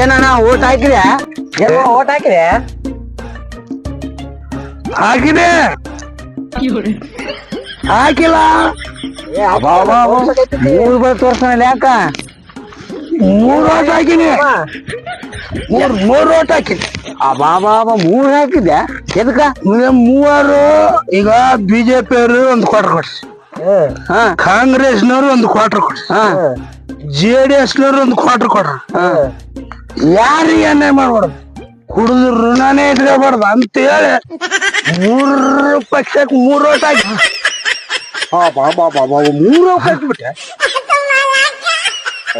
ಏನಣ್ಣ ಓಟ್ ಹಾಕಿದೆ ಏನೋ ಓಟ್ ಹಾಕಿದೆ ಹಾಕಿದೆ. ಹಾಕಿಲ್ಲ. ಮೂರು ಬರ್ ತೋರ್ಸಲ್ಲ ಯಾಕ? ಮೂರು ಓಟ್ ಹಾಕಿನಿ. ಮೂರ್ ಮೂರು ಓಟ್ ಹಾಕಿನಿ. ಅಬಾಬಾ ಮೂರ್ ಹಾಕಿದ್ಯಾ? ಎದಕ್ಕ? ಮೂವರು ಈಗ ಬಿಜೆಪಿ ಅವರು ಒಂದು ಕ್ವಾರ್ಟರ್ ಕೊಡ್ಸಿ. ಕಾಂಗ್ರೆಸ್ನವರು ಒಂದು ಕ್ವಾರ್ಟರ್ ಕೊಡ್ಸಿ. ಹಾ. ಜೆ ಡಿ ಎಸ್ನವ್ರು ಒಂದು ಕ್ವಾರ್ಟರ್ ಕೊಡ್ರಿ. ಹಾ. ಯಾರಿಗೆ ಅನ್ಯಾಯ ಮಾಡ್ಬಾರ್ದು? ಕುಡಿದು ಋಣನೇ ಇಟ್ಕೋಬಾರ್ದು ಅಂತೇಳಿ ಮೂರು ಪಕ್ಷಕ್ಕೆ ಮೂರು ಓಟ್ ಬಾ ಮೂರು ಓಟ್ ಹಾಕಿಬಿಟ್ಟೆ.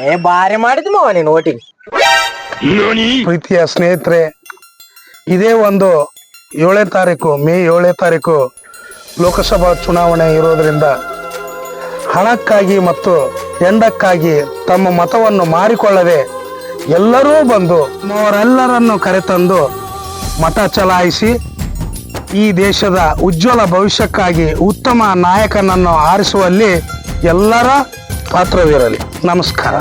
ಏ ಬಾರಿ ಮಾಡಿದ್ ಮಾವ ನೀನ್ ಓಟಿಂಗ್. ಪ್ರೀತಿಯ ಸ್ನೇಹಿತರೆ ಇದೇ ಒಂದು ಏಳನೇ ತಾರೀಕು ಮೇ ಏಳನೇ ತಾರೀಕು ಲೋಕಸಭಾ ಚುನಾವಣೆ ಇರೋದ್ರಿಂದ ಹಣಕ್ಕಾಗಿ ಮತ್ತು ಎಂಡಕ್ಕಾಗಿ ತಮ್ಮ ಮತವನ್ನು ಮಾರಿಕೊಳ್ಳದೆ ಎಲ್ಲರೂ ಬಂದು ಅವರೆಲ್ಲರನ್ನು ಕರೆತಂದು ಮತ ಚಲಾಯಿಸಿ ಈ ದೇಶದ ಉಜ್ವಲ ಭವಿಷ್ಯಕ್ಕಾಗಿ ಉತ್ತಮ ನಾಯಕನನ್ನು ಆರಿಸುವಲ್ಲಿ ಎಲ್ಲರ ಪಾತ್ರವಿರಲಿ. ನಮಸ್ಕಾರ.